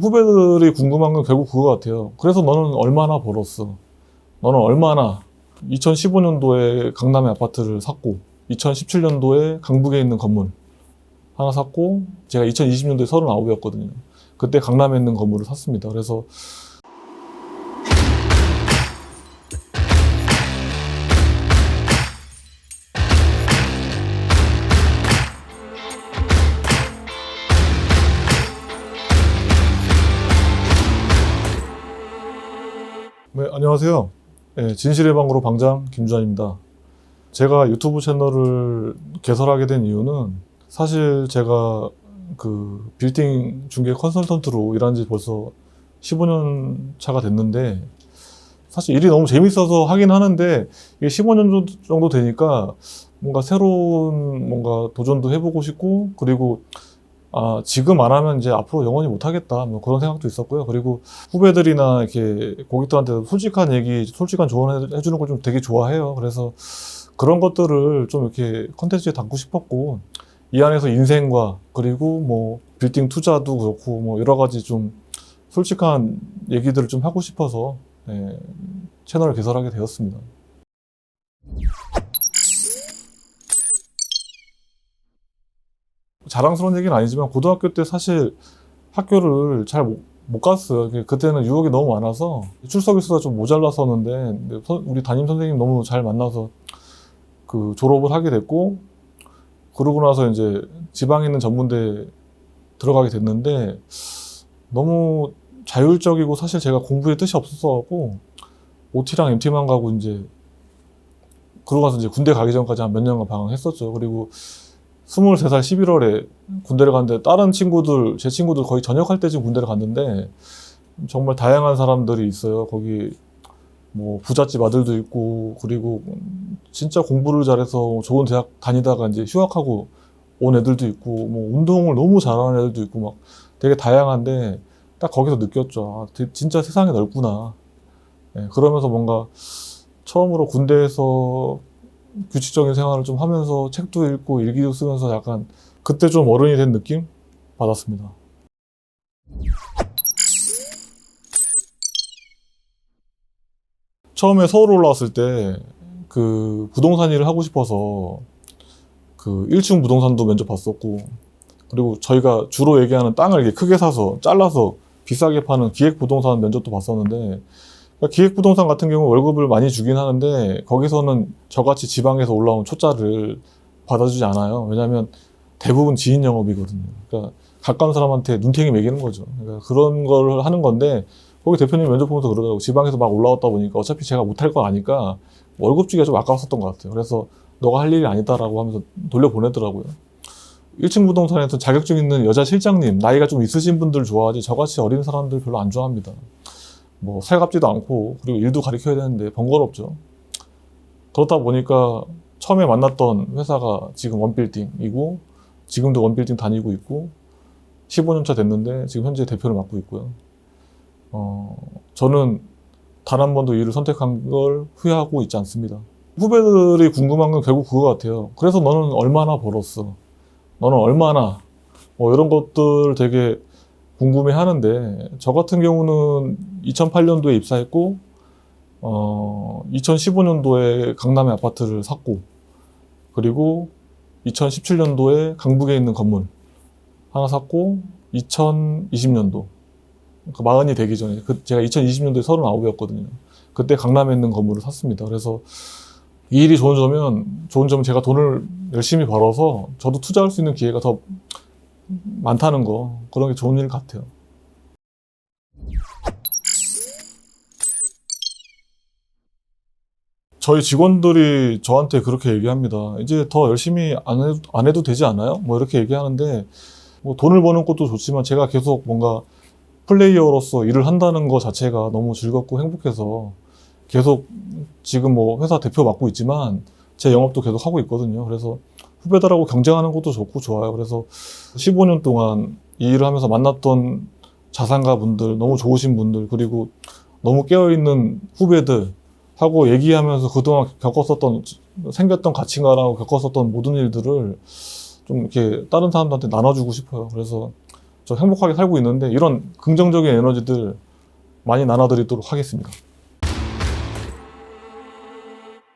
후배들이 궁금한 건 결국 그거 같아요. 그래서 너는 얼마나 벌었어? 너는 얼마나 2015년도에 강남에 아파트를 샀고 2017년도에 강북에 있는 건물 하나 샀고 제가 2020년도에 39이었거든요. 그때 강남에 있는 건물을 샀습니다. 그래서 네, 안녕하세요. 네, 진실의 방으로 방장 김주환입니다. 제가 유튜브 채널을 개설하게 된 이유는 사실 제가 그 빌딩 중개 컨설턴트로 일한 지 벌써 15년 차가 됐는데 사실 일이 너무 재밌어서 하긴 하는데 이게 15년 정도 되니까 뭔가 새로운 뭔가 도전도 해보고 싶고 그리고 아, 지금 안 하면 이제 앞으로 영원히 못 하겠다. 뭐 그런 생각도 있었고요. 그리고 후배들이나 이렇게 고객들한테 솔직한 얘기, 솔직한 조언 해주는 걸 좀 되게 좋아해요. 그래서 그런 것들을 좀 이렇게 컨텐츠에 담고 싶었고, 이 안에서 인생과 그리고 뭐 빌딩 투자도 그렇고 뭐 여러 가지 좀 솔직한 얘기들을 좀 하고 싶어서 네, 채널을 개설하게 되었습니다. 자랑스러운 얘기는 아니지만 고등학교 때 사실 학교를 잘못 갔어요. 그- 그때는 유혹이 너무 많아서 출석 일수가 좀 모자랐었는데 우리 담임 선생님 너무 잘 만나서 그 졸업을 하게 됐고 그러고 나서 이제 지방에 있는 전문대 들어가게 됐는데 너무 자율적이고 사실 제가 공부에 뜻이 없었어갖고 OT랑 MT만 가고 이제 그러고 나서 이제 군대 가기 전까지 한 몇 년간 방황했었죠. 그리고 23살 11월에 군대를 갔는데 다른 친구들, 제 친구들 거의 전역할 때쯤 군대를 갔는데 정말 다양한 사람들이 있어요. 거기 뭐 부잣집 아들도 있고 그리고 진짜 공부를 잘해서 좋은 대학 다니다가 이제 휴학하고 온 애들도 있고 뭐 운동을 너무 잘하는 애들도 있고 막 되게 다양한데 딱 거기서 느꼈죠. 아, 되- 진짜 세상이 넓구나. 예, 그러면서 뭔가 처음으로 군대에서 규칙적인 생활을 좀 하면서 책도 읽고 일기도 쓰면서 약간 그때 좀 어른이 된 느낌 받았습니다. 처음에 서울 올라왔을 때 그 부동산 일을 하고 싶어서 그 1층 부동산도 면접 봤었고 그리고 저희가 주로 얘기하는 땅을 이렇게 크게 사서 잘라서 비싸게 파는 기획 부동산 면접도 봤었는데 그러니까 기획 부동산 같은 경우 월급을 많이 주긴 하는데 거기서는 저같이 지방에서 올라온 초짜를 받아주지 않아요. 왜냐하면 대부분 지인 영업이거든요. 그러니까 가까운 사람한테 눈탱이 매기는 거죠. 그러니까 그런 걸 하는 건데 거기 대표님 면접 보면서 그러더라고. 지방에서 막 올라왔다 보니까 어차피 제가 못할 거 아니까 월급 주기가 좀 아까웠었던 것 같아요. 그래서 너가 할 일이 아니다라고 하면서 돌려보내더라고요. 1층 부동산에서 자격증 있는 여자 실장님, 나이가 좀 있으신 분들 좋아하지 저같이 어린 사람들 별로 안 좋아합니다. 뭐 살갑지도 않고 그리고 일도 가르쳐야 되는데 번거롭죠. 그렇다 보니까 처음에 만났던 회사가 지금 원빌딩이고 지금도 원빌딩 다니고 있고 15년 차 됐는데 지금 현재 대표를 맡고 있고요. 어, 저는 단 한 번도 일을 선택한 걸 후회하고 있지 않습니다. 후배들이 궁금한 건 결국 그거 같아요. 그래서 너는 얼마나 벌었어? 너는 얼마나? 뭐 이런 것들 되게 궁금해 하는데, 저 같은 경우는 2008년도에 입사했고, 어, 2015년도에 강남에 아파트를 샀고, 그리고 2017년도에 강북에 있는 건물 하나 샀고, 2020년도, 그 마흔이 되기 전에, 그 제가 2020년도에 39이었거든요. 그때 강남에 있는 건물을 샀습니다. 그래서 이 일이 좋은 점은, 좋은 점은 제가 돈을 열심히 벌어서 저도 투자할 수 있는 기회가 더 많다는 거, 그런 게 좋은 일 같아요. 저희 직원들이 저한테 그렇게 얘기합니다. 이제 더 열심히 안 해도, 안 해도 되지 않아요? 뭐 이렇게 얘기하는데, 뭐 돈을 버는 것도 좋지만 제가 계속 뭔가 플레이어로서 일을 한다는 것 자체가 너무 즐겁고 행복해서 계속 지금 뭐 회사 대표 맡고 있지만 제 영업도 계속 하고 있거든요. 그래서 후배들하고 경쟁하는 것도 좋고 좋아요. 그래서 15년 동안 이 일을 하면서 만났던 자산가 분들, 너무 좋으신 분들, 그리고 너무 깨어있는 후배들 하고 얘기하면서 그동안 겪었었던, 생겼던 가치관하고 겪었었던 모든 일들을 좀 이렇게 다른 사람들한테 나눠주고 싶어요. 그래서 저 행복하게 살고 있는데 이런 긍정적인 에너지들 많이 나눠드리도록 하겠습니다.